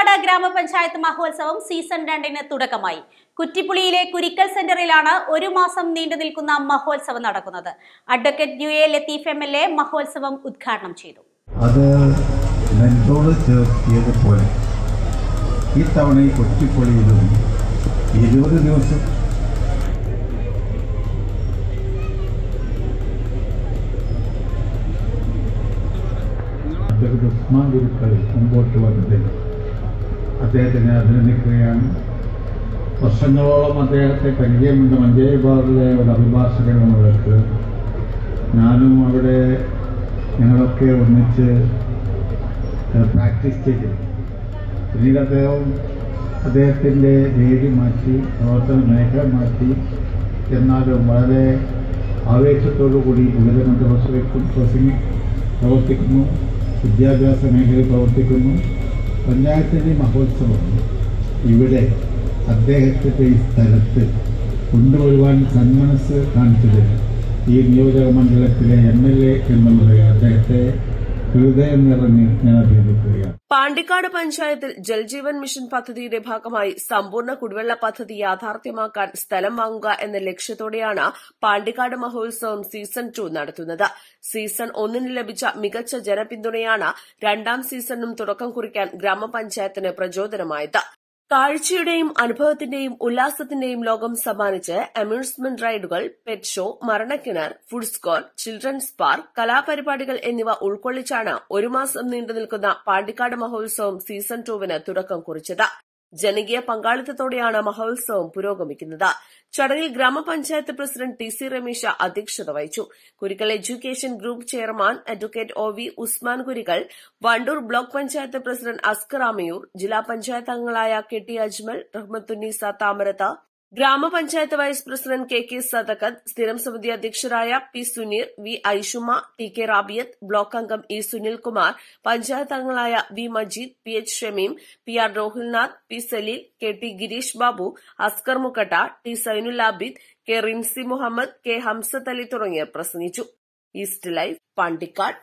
പാണ്ടിക്കാട് ഗ്രാമപഞ്ചായത്ത് മഹോത്സവം സീസൺ രണ്ടിന് തുടക്കമായി. കുറ്റിപ്പുളിയിലെ കുരിക്കൽ സെന്ററിലാണ് ഒരു മാസം നീണ്ടു നിൽക്കുന്ന മഹോത്സവം നടക്കുന്നത്. Advocate U A Latheef M L A മഹോത്സവം ഉദ്ഘാടനം ചെയ്തു. അത് നെഞ്ചോട് ഈ ദിവസം ഉസ്മാൻ ഗുരുക്കൾ മുമ്പോട്ട് വന്നത് അദ്ദേഹത്തിനെ അഭിനന്ദിക്കുകയാണ്. വർഷങ്ങളോളം അദ്ദേഹത്തെ പരിചയമുണ്ട്. മഞ്ചേരി ഭാഗത്തിലെ ഒരു അഭിഭാഷകനും അവർക്ക് ഞാനും അവിടെ ഞങ്ങളൊക്കെ ഒന്നിച്ച് പ്രാക്ടീസ് ചെയ്തു പിന്നീട് അദ്ദേഹം അദ്ദേഹത്തിന്റെ രീതി മാറ്റി പ്രവർത്തന മേഖല മാറ്റി എന്നാലും വളരെ ആവേശത്തോടു കൂടി ഗുരുതരം പ്രവർത്തിക്കും പ്രവർത്തിക്കുന്നു വിദ്യാഭ്യാസ മേഖലയിൽ പ്രവർത്തിക്കുന്നു. പഞ്ചായത്തിന്റെ മഹോത്സവം. ഇവിടെ അദ്ദേഹത്തിന്റെ ഈ സ്ഥലത്ത് കൊണ്ടുവരുവാൻ സന്മനസ് കാണിച്ചത് ഈ നിയോജക മണ്ഡലത്തിലെ എം എൽ എ എന്നുള്ളത് അദ്ദേഹത്തെ ഹൃദയം നിറഞ്ഞ് ഞാൻ അഭിനന്ദിക്കുകയാണ്. പാണ്ടിക്കാട് പഞ്ചായത്തിൽ ജൽജീവൻ മിഷൻ പദ്ധതിയുടെ ഭാഗമായി സമ്പൂർണ കുടിവെള്ള പദ്ധതി യാഥാർത്ഥ്യമാക്കാൻ സ്ഥലം വാങ്ങുക എന്ന ലക്ഷ്യത്തോടെയാണ് പാണ്ടിക്കാട് മഹോത്സവം സീസൺ ടു നടത്തുന്നത്. സീസൺ ഒന്നിന് ലഭിച്ച മികച്ച ജനപിന്തുണയാണ് രണ്ടാം സീസണിനും തുടക്കം കുറിക്കാൻ ഗ്രാമപഞ്ചായത്തിന് പ്രചോദനമായത്. കാഴ്ചയുടെയും അനുഭവത്തിന്റെയും ഉല്ലാസത്തിന്റെയും ലോകം സമ്മാനിച്ച് അമ്യൂസ്മെന്റ് റൈഡുകൾ പെറ്റ് ഷോ മരണക്കിണർ ഫുഡ് സ്കോർ ചിൽഡ്രൻസ് പാർക്ക് കലാപരിപാടികൾ എന്നിവ ഉൾക്കൊള്ളിച്ചാണ് ഒരു മാസം നീണ്ടു നിൽക്കുന്ന പാണ്ടിക്കാട് മഹോത്സവം സീസൺ ടൂവിന് തുടക്കം കുറിച്ചത്. ജനകീയ പങ്കാളിത്തത്തോടെയാണ് മഹോത്സവം പുരോഗമിക്കുന്നത്. ചടങ്ങിൽ ഗ്രാമപഞ്ചായത്ത് പ്രസിഡന്റ് ടി സി രമേശ അധ്യക്ഷത വഹിച്ചു. Kurikkal education group chairman advocate O V Usman Kurikkal Wandoor block panchayat president Askar Amayur ജില്ലാ പഞ്ചായത്ത് അംഗങ്ങളായ കെ ടി അജ്മൽ റഹ്മത്തുന്നീസ താമരത്ത ഗ്രാമപഞ്ചായത്ത് vice president K K Sadakkath സ്ഥിരം സമിതി അധ്യക്ഷരായ P Suneer V Aishuma T K Rabiyath block അംഗം E Sunilkumar panchayat അംഗങ്ങളായ V Majeed P H Shameem P R Rohilnath P Saleel K T Gireesh Babu Askar Mukkatta T Sainul Abid K Rimsi Muhammad K Hamsath Ali തുടങ്ങിയവർ പ്രസംഗിച്ചു. East life Pandikkad.